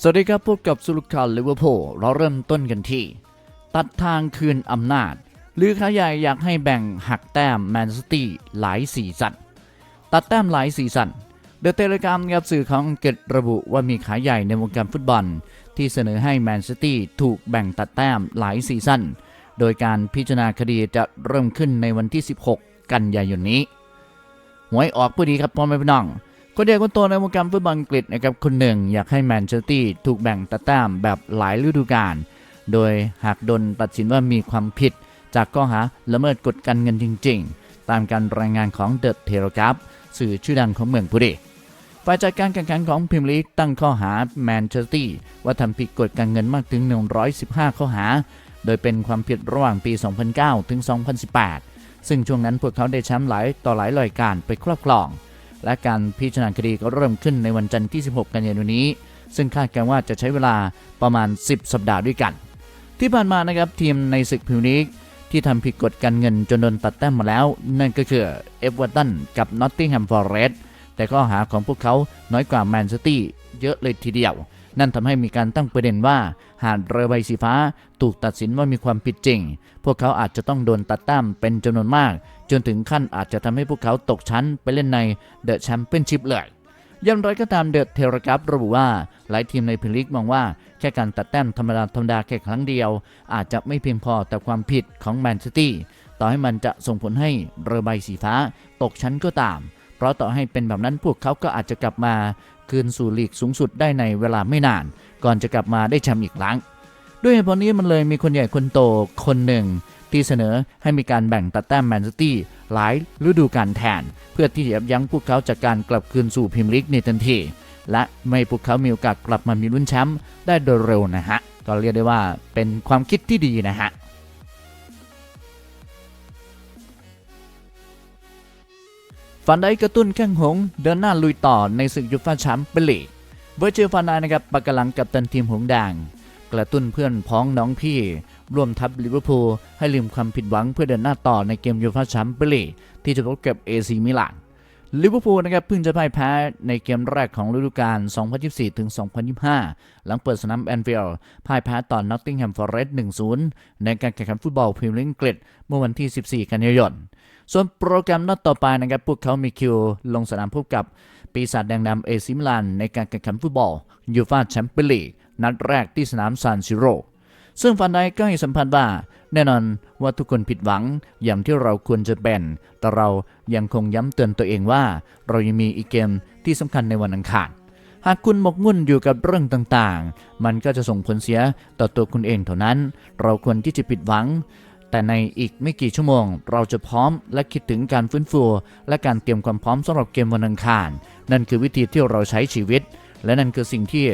สวัสดีครับพบกับสุลคาลิเวอร์พูลเราเริ่มต้นกันที่ ตัดทางคืนอำนาจ หรือขาใหญ่อยากให้แบ่งหักแต้มแมนซิตี้หลายสีสันตัดแต้มหลายสีสันเดอะเทเลกรามครับสื่อของอังกฤษระบุว่ามีขาใหญ่ในวงการฟุตบอล ที่เสนอให้แมนซิตี้ถูกแบ่งตัดแต้มหลายซีซั่นโดยการพิจารณาคดีจะเริ่มขึ้นในวันที่ 16 กันยายนนี้หวยออกพอดีครับพ่อแม่พี่น้อง คนเดียวคนโตในวงการฟุตบอลอังกฤษนะครับคนหนึ่งอยากให้แมนเชสเตอร์ถูกแบ่งตัดแต้มแบบหลายฤดูกาล โดยหากโดนตัดสินว่ามีความผิด จากข้อหาละเมิดกฎการเงินจริง ๆ ตามการรายงานของเดอะเทโรกราฟสื่อชื่อดังของเมืองพุรีฝ่ายจัดการแข่งขันของพรีเมียร์ลีกตั้งข้อหาแมนเชสเตอร์ว่าทำผิดกฎการเงินมากถึง 115 ข้อหา โดยเป็นความผิดระหว่างปี 2009 ถึง 2018 ซึ่งช่วงนั้นพวกเขาได้แชมป์หลายต่อหลายรายการไปครอบครอง และการพิจารณาคดีก็เริ่มขึ้นในวันจันทร์ที่ 16 กันยายนนี้ ซึ่งคาดการว่าจะใช้เวลาประมาณ 10 สัปดาห์ด้วยกัน ที่ผ่านมานะครับทีมในศึกพรีเมียร์ลีกที่ทำผิดกฎการเงินจนโดนตัดแต้มมาแล้ว นั่นก็คือเอเวอร์ตันกับนอตติงแฮมฟอร์เรสต์แต่ข้อหาของพวกเขาน้อยกว่าแมนซิตี้เยอะเลยทีเดียว นั่นทำให้มีการตั้งประเด็นว่า หากเรือใบสีฟ้าถูกตัดสินว่ามีความผิดจริง พวกเขาอาจจะต้องโดนตัดแต้มเป็นจำนวนมาก จนถึงขั้นอาจจะทำให้พวกเขาตกชั้นไปเล่นในเดอะแชมเปี้ยนชิพเลยอย่างไรก็ตามเดอะเทเลกราฟระบุว่า หลายทีมในพรีเมียร์ลีกมองว่า แค่การตัดแต้มธรรมดาธรรมดาแค่ครั้งเดียว อาจจะไม่เพียงพอแต่ความผิดของแมนซิตี้ต่อให้มันจะส่งผลให้เรือใบสีฟ้า ตกชั้นก็ตาม เพราะต่อให้เป็นแบบนั้นพวกเขาก็อาจจะกลับมา คืนสู่ลีกสูงสุดได้ในเวลาไม่นาน ก่อนจะกลับมาได้แชมป์อีกครั้ง ด้วยเหตุผลนี้มันเลยมีคนใหญ่คนโตคนหนึ่ง ที่เสนอให้มีการแบ่งตัดแต้มแมนซิตี้หลายฤดูกาลแทน เพื่อที่จะยับยั้งพวกเขาจากการกลับคืนสู่พรีเมียร์ลีกในทันทีและไม่พวกเขามีโอกาสกลับมามีลุ้นแชมป์ได้โดยเร็วนะฮะ ก็เรียกได้ว่าเป็นความคิดที่ดีนะฮะ ฟันได้กระตุ้นแข้งหงส์เดินหน้าลุยต่อในศึกยูฟ่าแชมเปี้ยนลีกเวอร์จิลฟันไดนะครับปากกำลังกับตันทีมหงส์แดงกระตุ้นเพื่อนพ้องน้องพี่ ร่วมทัพลิเวอร์พูลให้ลืมความผิดหวังเพื่อเดินหน้าต่อในเกมยูฟ่าแชมเปี้ยนลีกที่จะพบกับเอซีมิลาน ลิเวอร์พูลนะครับเพิ่งจะพ่ายแพ้ในเกมแรกของฤดูกาล 2024ถึง2025 หลังเปิดสนามแอนฟิลด์พ่ายแพ้ต่อนอตติงแฮมฟอร์เรสต์1-0 ในการแข่งขันฟุตบอลพรีเมียร์ลีกอังกฤษเมื่อวันที่ 14 กันยายน ส่วนโปรแกรมนัดต่อไปนะครับพวกเขามีคิว ลงสนามพบกับปีศาจแดงดำเอซิมิลานในการแข่งขันฟุตบอลยูฟ่าแชมเปี้ยนลีกนัดแรกที่สนามซานซิโรซึ่งฟันไดก็ให้สัมพันธ์ว่า แน่นอนว่าทุกคนผิดหวังอย่างที่เราควรจะเป็น แต่เรายังคงย้ำเตือนตัวเองว่า เรายังมีอีกเกมที่สำคัญในวันอังคาร หากคุณหมกมุ่นอยู่กับเรื่องต่างๆ มันก็จะส่งผลเสียต่อตัวคุณเองเท่านั้น เราควรที่จะผิดหวัง แต่ในอีกไม่กี่ชั่วโมง เราจะพร้อมและคิดถึงการฟื้นฟู และการเตรียมความพร้อมสำหรับเกมวันอังคาร นั่นคือวิธีที่เราใช้ชีวิต และนั่นคือสิ่งที่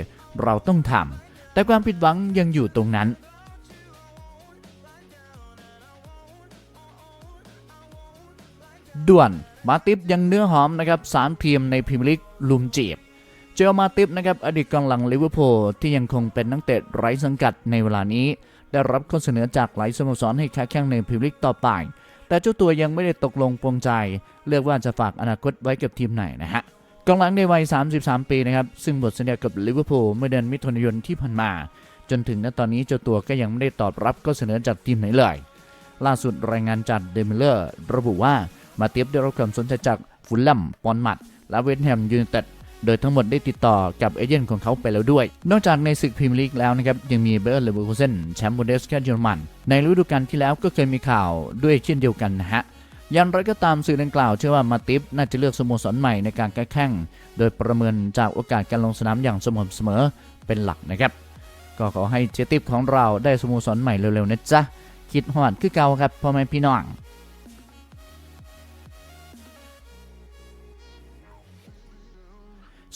เราต้องทำแต่ความผิดหวังยังอยู่ตรงนั้น ด่วน มาติฟยังเนื้อหอมนะครับสามทีมในพรีเมียร์ลีกลุมจีบ เจอมาติฟนะครับอดีตกองหลังลิเวอร์พูลที่ยังคงเป็นนักเตะไร้สังกัดในเวลานี้ ได้รับข้อเสนอจากหลายสโมสรให้ค้าแข่งในพรีเมียร์ลีกต่อไป แต่เจ้าตัวยังไม่ได้ตกลงปรงใจ เลือกว่าจะฝากอนาคตไว้กับทีมไหนนะฮะกองหลังในวัย 33 ปีนะครับ ซึ่งหมดสัญญากับลิเวอร์พูลเมื่อเดือนมิถุนายนที่ผ่านมา จนถึงณตอนนี้เจ้าตัวก็ยังไม่ได้ตอบรับข้อเสนอจากทีมไหนเลย ล่าสุดรายงานจากเดมิเลอร์ ระบุว่า มาเตียบได้รับความสนใจจากฟุลแลมปอนมัด และเวสต์แฮมยูไนเต็ดโดยทั้งหมดได้ติดต่อกับเอเจนต์ของเขาไปแล้วด้วย นอกจากในศึกพรีเมียร์ลีกแล้วนะครับ ยังมีเบอร์เลเวอร์คูเซนแชมป์บูเดสกาเยอรมัน ในฤดูกาลที่แล้วก็เคยมีข่าวด้วยเช่นเดียวกันนะฮะย่างไรก็ตามสื่อดังกล่าวเชื่อว่ามาติฟน่าจะเลือกสโมสรใหม่ในการแก้แข่ง โดยประเมินจากโอกาสการลงสนามอย่างสม่ำเสมอเป็นหลักนะครับ ก็ขอให้เจติฟของเราได้สโมสรใหม่เร็วๆนะจ๊ะคิดหอดคือเก่าครับพ่อแม่พี่น้อง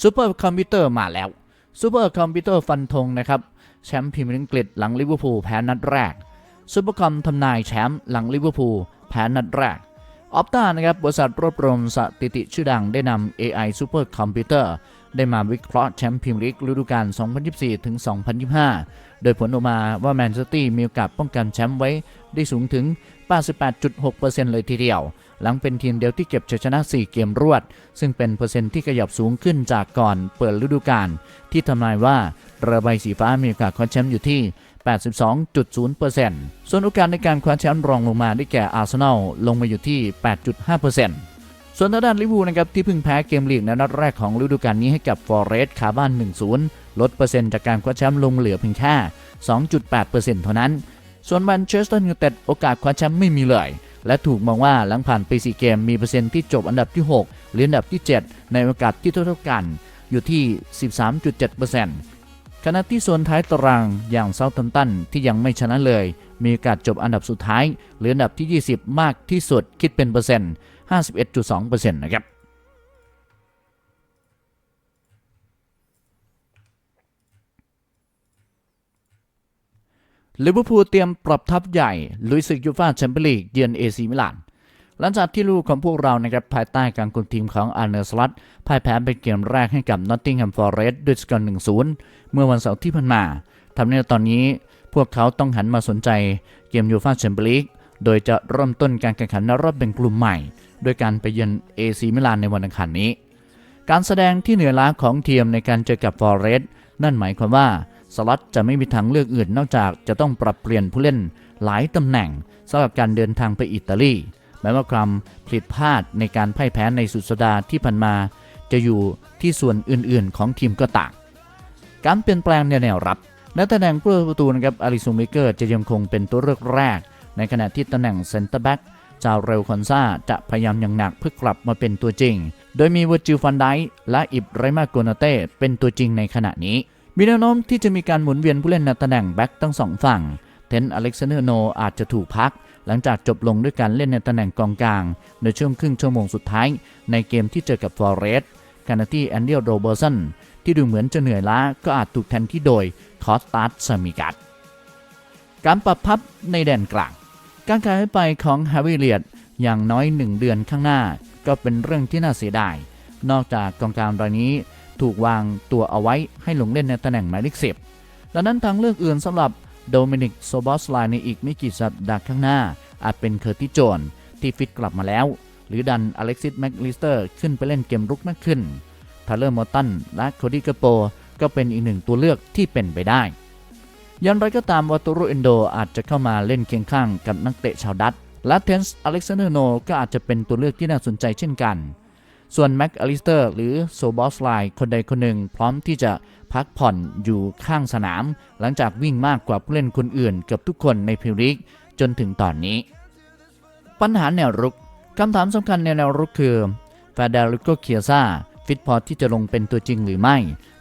ซูเปอร์คอมพิวเตอร์มาแล้วซูเปอร์คอมพิวเตอร์ฟันธงนะครับแชมป์พรีเมียร์อังกฤษหลังลิเวอร์พูลแพ้นัดแรกซูเปอร์คอมทำนายแชมป์หลังลิเวอร์พูลแพ้นัดแรกออฟตานะครับบริษัทรวบรวมสถิติชื่อดังได้นำ AI Super Computer ได้มาวิเคราะห์แชมป์พรีเมียร์ลีกฤดูกาล 2024ถึง2025 โดยผลออกมาว่าแมนเชสเตอร์ตี้มีโอกาสป้องกันแชมป์ไว้ได้สูงถึง 88.6%เลยทีเดียว หลังเป็นทีมเดียวที่เก็บชัยชนะ 4 เกมรวด ซึ่งเป็นเปอร์เซ็นต์ที่ขยับสูงขึ้นจากก่อนเปิดฤดูกาลที่ทำนายว่าเรือใบสีฟ้ามีโอกาสคว้าแชมป์อยู่ที่ 82.0%ส่วนโอกาสในการคว้าแชมป์รองลงมาได้แก่อาร์เซนอลลงมาอยู่ที่ 8.5% ส่วนทางด้านลิเวอร์พูลนะครับที่เพิ่งแพ้เกมลีกในนัดแรกของฤดูกาลนี้ให้กับฟอร์เรสต์คาบ้าน 1-0 ลดเปอร์เซ็นต์จากการคว้าแชมป์ลงเหลือเพียงแค่ 2.8%เท่านั้น ส่วนแมนเชสเตอร์ยูไนเต็ดโอกาสคว้าแชมป์ไม่มีเลย และถูกมองว่าหลังผ่านไป4เกมมีเปอร์เซ็นต์ที่จบอันดับที่ 6 หรืออันดับที่ 7 ในโอกาสที่เท่าๆกัน อยู่ที่ 13.7%ขณะที่ส่วนท้ายตารางอย่างเซาท์แฮมตันที่ยังไม่ชนะเลย มีโอกาสจบอันดับสุดท้าย หรืออันดับที่ 20 มากที่สุดคิดเป็นเปอร์เซ็นต์ 51.2%นะครับลิเวอร์พูลเตรียมปรับทัพใหญ่ลุยศึกยูฟ่าแชมเปี้ยนลีกเยือนเอซีมิลานหลังจากที่ลูกของพวกเรานะครับภายใต้การคุมทีมของอาร์เนอร์สลัตพ่ายแพ้เป็นเกมแรกให้กับนอตติงแฮมฟอร์เรสต์ด้วยสกอร์1-0เมื่อวันเสาร์ที่ผ่านมาทำให้ตอนนี้พวกเขาต้องหันมาสนใจเกมยูฟ่าแชมเปี้ยนลีกโดยจะเริ่มต้นการแข่งขันในรอบแบ่งกลุ่มใหม่ โดยการไปเยือนเอซีมิลานในวันอังคารนี้ การแสดงที่เหนือล้าของทีมในการเจอกับฟอร์เรสต์นั่นหมายความว่าสล็อตจะไม่มีทางเลือกอื่นนอกจากจะต้องปรับเปลี่ยนผู้เล่นหลายตำแหน่งสำหรับการเดินทางไปอิตาลีแม้ว่าความผิดพลาดในการพ่ายแพ้ในสุดสัปดาห์ที่ผ่านมา จะอยู่ที่ส่วนอื่นๆ ของทีมก็ต่าง การเปลี่ยนแปลงในแนวรับและตำแหน่งผู้ประตูนะครับอาริซูมิเกอร์จะยังคงเป็นตัวเลือกแรก ในขณะที่ตำแหน่งเซนเตอร์แบ็ก จาวเรลคอนซาจะพยายามอย่างหนักเพื่อกลับมาเป็นตัวจริง โดยมีวอร์จิลฟันไดและอิบไรมาโกนาเต้เป็นตัวจริงในขณะนี้ มีแนวโน้มที่จะมีการหมุนเวียนผู้เล่นในตำแหน่งแบ็กทั้งสองฝั่ง เทนอเล็กซานเดอร์โนอาจจะถูกพัก หลังจากจบลงด้วยการเล่นในตำแหน่งกองกลาง ในช่วงครึ่งชั่วโมงสุดท้าย ในเกมที่เจอกับฟอร์เรสต์ขณะที่แอนเดียโรเบอร์สันที่ดูเหมือนจะเหนื่อยล้าก็อาจถูกแทนที่โดยคอสตัสซามิกัสการปรับพับในแดนกลาง การขายไปของแฮาวิเลียดอย่างน้อย 1 เดือนข้างหน้า ก็เป็นเรื่องที่น่าเสียดาย นอกจากกองกลางรายนี้ถูกวางตัวเอาไว้ให้ลงเล่นในตำแหน่งหมายเลขสิบดังนั้นทางเลือกอื่นสำหรับโดมินิกโซบอสไลน์ในอีกไม่กี่สัปดาห์ข้างหน้า อาจเป็นเคอร์ติโจนที่ฟิตกลับมาแล้ว หรือดันอเล็กซิสแม็กลิสเตอร์ขึ้นไปเล่นเกมรุกมากขึ้นทาเลอร์มอตันและโคดี้กโปก็เป็นอีกหนึ่งตัวเลือกที่เป็นไปได้ ยันไรก็ตามวาตูโรเอนโดอาจจะเข้ามาเล่นเคียงข้างกับนักเตะชาวดัตช์และเทนส์อเล็กซานเดอร์โนก็อาจจะเป็นตัวเลือกที่น่าสนใจเช่นกัน ส่วนแม็กอลิสเตอร์หรือโซบอสไลคนใดคนหนึ่งพร้อมที่จะพักผ่อนอยู่ข้างสนาม หลังจากวิ่งมากกว่าผู้เล่นคนอื่นเกือบทุกคนในพรีเมียร์ลีกจนถึงตอนนี้ ปัญหาแนวรุกคำถามสำคัญในแนวรุกคือฟาเดริโกเคียซาฟิตพอที่จะลงเป็นตัวจริงหรือไม่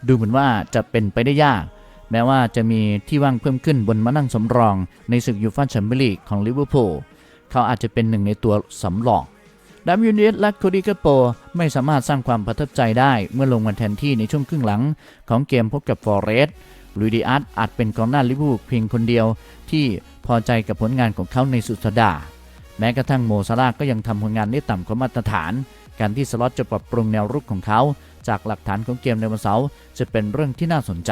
ดูเหมือนว่าจะเป็นไปได้ยาก แม้ว่าจะมีที่ว่างเพิ่มขึ้นบนมานั่งสำรอง ในศึกยูฟ่าแชมเปี้ยนลีกของลิเวอร์พูลเขาอาจจะเป็นหนึ่งในตัวสำรองดามยูเนสและโคดิกาโปไม่สามารถสร้างความประทับใจได้เมื่อลงมาแทนที่ในช่วงครึ่งหลังของเกมพบกับฟอร์เรสต์ลุยดิอาร์ตอาจเป็นกองหน้าลิเวอร์พูลเพียงคนเดียวที่พอใจกับผลงานของเขาในสุดสัปดาห์แม้กระทั่งโมซาลาก็ยังทำผลงานได้ต่ำกว่ามาตรฐาน การที่สล็อตจะปรับปรุงแนวรุกของเขา จากหลักฐานของเกมในวันเสาร์จะเป็นเรื่องที่น่าสนใจ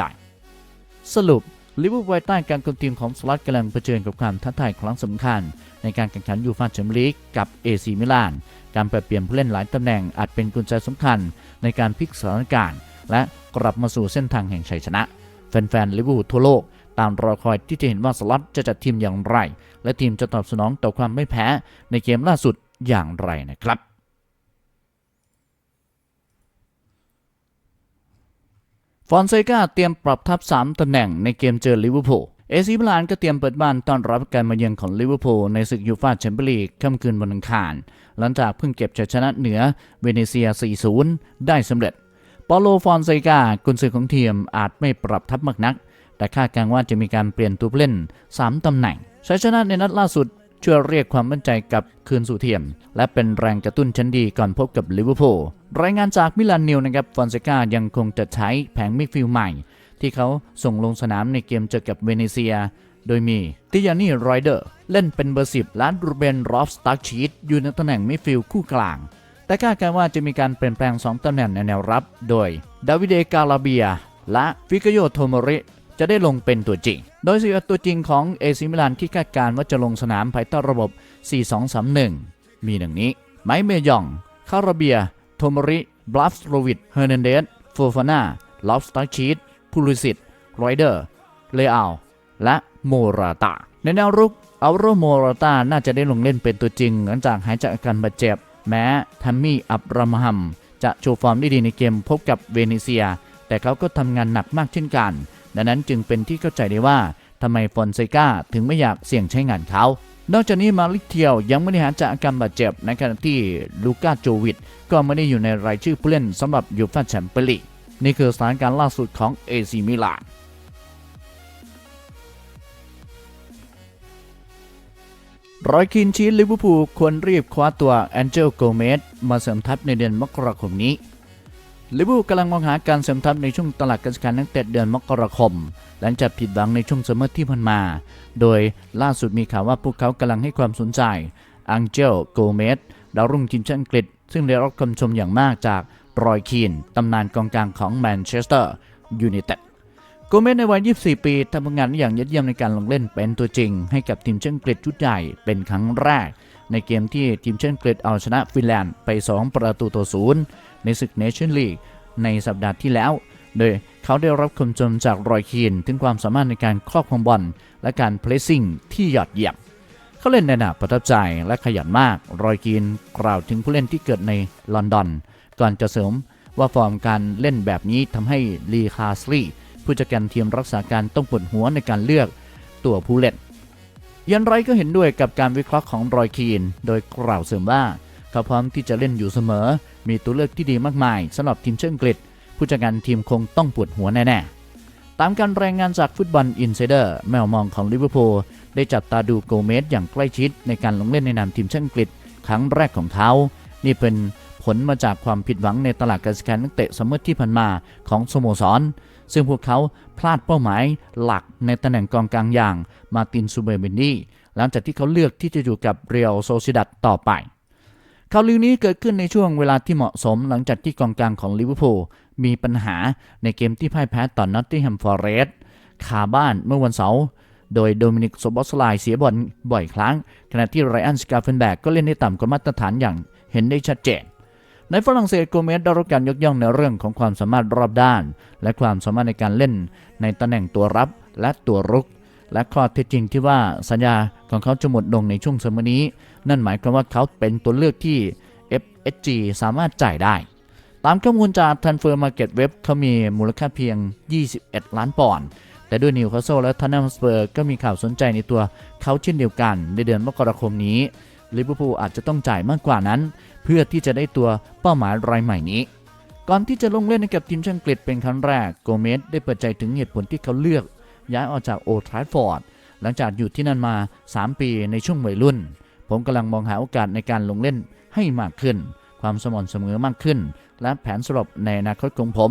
สรุปลิเวอร์พูลใต้การคุมทีมของสล็อตกำลังเผชิญกับความท้าทายครั้งสำคัญ ในการแข่งขันยูฟ่าแชมเปี้ยนลีกกับเอซีมิลาน การปรเปลี่ยนผู้เล่นหลายตำแหน่งอาจเป็นกุญแจสำคัญในการพลิกสถานการณ์ และกลับมาสู่เส้นทางแห่งชัยชนะ แฟนๆลิเวอร์พูลทั่วโลกตามรอคอยที่จะเห็นว่าสล็อตจะจัดทีมอย่างไร และทีมจะตอบสนองต่อความไม่แพ้ในเกมล่าสุดอย่างไรนะครับ ฟอนเซกาเตรียมปรับทัพ 3 ตำแหน่งในเกมเจอลิเวอร์พูล เอซีมิลานก็เตรียมเปิดบ้านต้อนรับการมาเยือนของลิเวอร์พูลในศึกยูฟ่าแชมเปี้ยนลีกค่ำคืนวันอังคาร หลังจากเพิ่งเก็บชัยชนะเหนือเวเนเซีย 4-0 ได้สำเร็จปอโลฟอนเซกากุนซือของทีมอาจไม่ปรับทัพมากนัก แต่คาดการณ์ว่าจะมีการเปลี่ยนตัวผู้เล่น 3 ตำแหน่งชัยชนะในนัดล่าสุดช่วยเรียกความมั่นใจกับคืนสู่ทีมและเป็นแรงกระตุ้นชั้นดีก่อนพบกับลิเวอร์พูล รายงานจากมิลานนิวนะครับฟอนเซกายังคงจะใช้แผงมิดฟิลด์ใหม่ ที่เขาส่งลงสนามในเกมเจอกับเวเนเซีย โดยมีติยานี่ไรเดอร์เล่นเป็นเบอร์10และรูเบนรอฟสตาร์ชีตอยู่ในตำแหน่งมิดฟิลด์คู่กลาง แต่คาดการณ์ว่าจะมีการเปลี่ยนแปลง 2ตำแหน่งในแนวรับ โดยดาวิเดกาลาเบีย และฟิกโยโทโมริจะได้ลงเป็นตัวจริง โดย11ตัวจริงของเอซิมิลานที่คาดการณ์ว่าจะลงสนามภายใต้ระบบ 4-2-3-1 มีดังนี้ ไมค์เมยอง คาราเบีย โทมริ บลัฟโรวิดเฮอร์นันเดสโฟฟาน่าลอฟสตาชีตพูลิสิตไรเดอร์ เลอาลและโมราตา ในแนวรุกอัลโรโมราตาน่าจะได้ลงเล่นเป็นตัวจริง หลังจากหายจากอาการบาดเจ็บ แม้ทัมมี่ อับรามฮัม จะโชว์ฟอร์มได้ดีในเกมพบกับเวเนเซีย แต่เขาก็ทำงานหนักมากเช่นกัน ดังนั้นจึงเป็นที่เข้าใจได้ว่าทำไมฟอนเซกาถึงไม่อยากเสี่ยงใช้งานเขา นอกจากนี้มาลิเทียวยังไม่ได้หายจากอาการบาดเจ็บในขณะที่ลูก้าโจวิดก็ไม่ได้อยู่ในรายชื่อผู้เล่นสำหรับยูฟ่าแชมเปี้ยนลีกนี่คือสถานการณ์ล่าสุดของเอซีมิลานรอยคินชีสลิเวอร์พูลควรรีบคว้าตัวแอนเจลโกเมสมาเสริมทัพในเดือนมกราคมนี้ ลิเวอร์พูลกำลังมองหาการเสริมทัพในช่วงตลาดการค้านักเตะเดือนมกราคม หลังจากผิดหวังในช่วงซัมเมอร์ที่ผ่านมา โดยล่าสุดมีข่าวว่าพวกเขากำลังให้ความสนใจอังเจลโกเมสดาวรุ่งทีมชาติอังกฤษ ซึ่งได้รับคำชมอย่างมากจากรอยคีนตำนานกองกลางของแมนเชสเตอร์ยูไนเต็ดโกเมสในวัย 24 ปีทำงานอย่างยอดเยี่ยมในการลงเล่นเป็นตัวจริง ให้กับทีมชาติอังกฤษชุดใหญ่เป็นครั้งแรก ในเกมที่ทีมเชาติอังกฤษเอาชนะฟินแลนด์ไป 2 ประตูต่อศูนย์ในศึกเนชั่นลีกในสัปดาห์ที่แล้ว โดยเขาได้รับคำชมจากรอยคีนถึงความสามารถในการครอบครองบอลและการเพลสซิ่งที่ยอดเยี่ยมเขาเล่นในหนาประทับใจและขยันมาก รอยกีนกล่าวถึงผู้เล่นที่เกิดในลอนดอน ก่อนจะเสริมว่าฟอร์มการเล่นแบบนี้ทำให้ลีคาสลีผู้จัดการทีมรักษาการต้องปวดหัวในการเลือกตัวผู้เล่น ยันไรก็เห็นด้วยกับการวิเคราะห์ของรอยคีน โดยกล่าวเสริมว่า เขาพร้อมที่จะเล่นอยู่เสมอ มีตัวเลือกที่ดีมากมายสำหรับทีมเชิงอังกฤษ ผู้จัดการทีมคงต้องปวดหัวแน่ๆ ตามการรายงานจากฟุตบอลอินไซเดอร์แมวมองของลิเวอร์พูลได้จับตาดูโกเมสอย่างใกล้ชิดในการลงเล่นในนามทีมชาติอังกฤษ ครั้งแรกของเขา นี่เป็นผลมาจากความผิดหวังในตลาดการซื้อขายนักเตะสมมติที่ผ่านมาของสโมสร ซึ่งพวกเขาพลาดเป้าหมายหลักในตำแหน่งกองกลางอย่างมาร์ตินซูเบอร์เบนดีหลังจากที่เขาเลือกที่จะอยู่กับเรียลโซซิดัดต่อไปข่าวลือนี้เกิดขึ้นในช่วงเวลาที่เหมาะสมหลังจากที่กองกลางของลิเวอร์พูลมีปัญหาในเกมที่พ่ายแพ้ต่อนนอตติงแฮมฟอร์เรสต์คาบ้านเมื่อวันเสาร์โดยโดมินิกโซบอสไลเสียบอลบ่อยครั้ง ขณะที่ไรอันสกาเฟนแบกก็เล่นได้ต่ำกว่ามาตรฐานอย่างเห็นได้ชัดเจน ในฝรั่งเศสโกเมสได้รับการยกย่องในเรื่องของความสามารถรอบด้าน และความสามารถในการเล่นในตำแหน่งตัวรับและตัวรุก และข้อเท็จจริงที่ว่าสัญญาของเขาจะหมดลงในช่วงซัมเมอร์นี้ นั่นหมายความว่าเขาเป็นตัวเลือกที่ FSG สามารถจ่ายได้ ตามข้อมูลจาก Transfer Market Web เขามีมูลค่าเพียง 21 ล้านปอนด์แต่ด้วยนิวคาสเซิลและทันนัมสเปอร์ก็มีข่าวสนใจในตัวเขาเช่นเดียวกันในเดือนมกราคมนี้ ลิเวอร์พูลอาจจะต้องจ่ายมากกว่านั้น เพื่อที่จะได้ตัวเป้าหมายรายใหม่นี้ ก่อนที่จะลงเล่นให้กับทีมชาติอังกฤษเป็นครั้งแรกโกเมสได้เปิดใจถึงเหตุผลที่เขาเลือก ย้ายออกจากโอทราฟอร์ดหลังจากอยู่ที่นั่นมา 3 ปีในช่วงวัยรุ่น ผมกำลังมองหาโอกาสในการลงเล่นให้มากขึ้น ความสม่ำเสมอมากขึ้น และแผนสำหรับในอนาคตของผม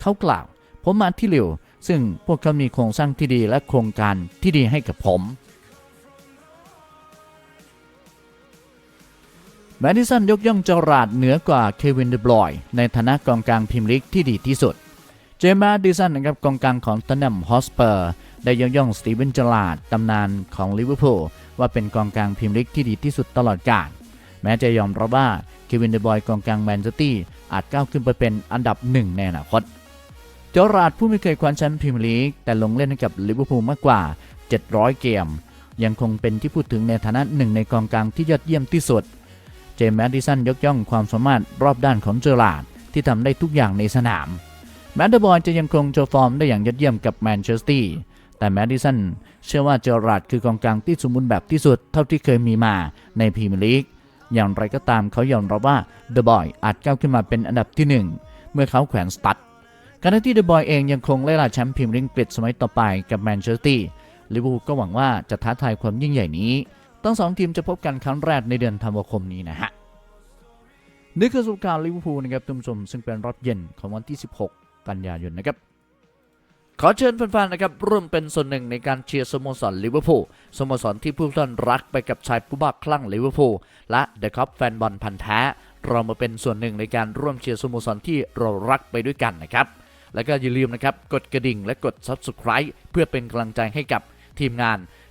เขากล่าว ผมมาที่เร็วซึ่งพวกเขามีโครงสร้างที่ดีและโครงการที่ดีให้กับผม แมดิสันยกย่องจอราร์ดเหนือกว่าเควินเดบรอยในฐานะกองกลางพรีเมียร์ลีกที่ดีที่สุด เจมส์ดิสันนะครับกองกลางของตันนัมฮอสเปอร์ ได้ยกย่องสตีเวนจอราร์ดตำนานของลิเวอร์พูลว่าเป็นกองกลางพรีเมียร์ลีกที่ดีที่สุดตลอดกาลแม้จะยอมรับว่าเควินเดบรอยกองกลางแมนเชสเตอร์อาจก้าวขึ้นไปเป็นอันดับหนึ่งในอนาคตจอราร์ดผู้ไม่เคยคว้าแชมป์พรีเมียร์ลีกแต่ลงเล่นให้กับลิเวอร์พูลมากกว่า 700 เกม ยังคงเป็นที่พูดถึงในฐานะหนึ่งในกองกลางที่ยอดเยี่ยมที่สุด เจมส์แมดดิสันยกย่องความสามารถรอบด้านของเจอราร์ดที่ทำได้ทุกอย่างในสนาม แมดเดอร์บอยจะยังคงโชว์ฟอร์มได้อย่างยอดเยี่ยมกับแมนเชสเตอร์แต่แมดดิสันเชื่อว่าเจอราร์ดคือกองกลางที่สมบูรณ์แบบที่สุดเท่าที่เคยมีมาในพรีเมียร์ลีกอย่างไรก็ตามเขายอมรับว่าเดอะบอยอาจก้าวขึ้นมาเป็นอันดับที่หนึ่งเมื่อเขาแขวนสตัดขณะที่เดอะบอยเองยังคงไล่ล่าแชมป์พรีเมียร์ลีกสมัยต่อไปกับแมนเชสเตอร์ลิเวอร์พูลก็หวังว่าจะท้าทายความยิ่งใหญ่นี้ ทั้งสองทีมจะพบกันครั้งแรกในเดือนธันวาคมนี้นะฮะนี่คือสรุปข่าวลิเวอร์พูลนะครับท่านผู้ชมซึ่งเป็นรอบเย็นของวันที่ 16 กันยายนนะครับขอเชิญแฟนๆนะครับร่วมเป็นส่วนหนึ่งในการเชียร์สโมสรลิเวอร์พูลสโมสรที่ผู้ท่านรักไปกับชายผู้บ้าคลั่งลิเวอร์พูลและเดอะคัพแฟนบอลพันธ์แท้ เรามาเป็นส่วนหนึ่งในการร่วมเชียร์สโมสรที่เรารักไปด้วยกันนะครับ แล้วก็อย่าลืมนะครับกดกระดิ่งและกด Subscribe เพื่อเป็นกำลังใจให้กับทีมงาน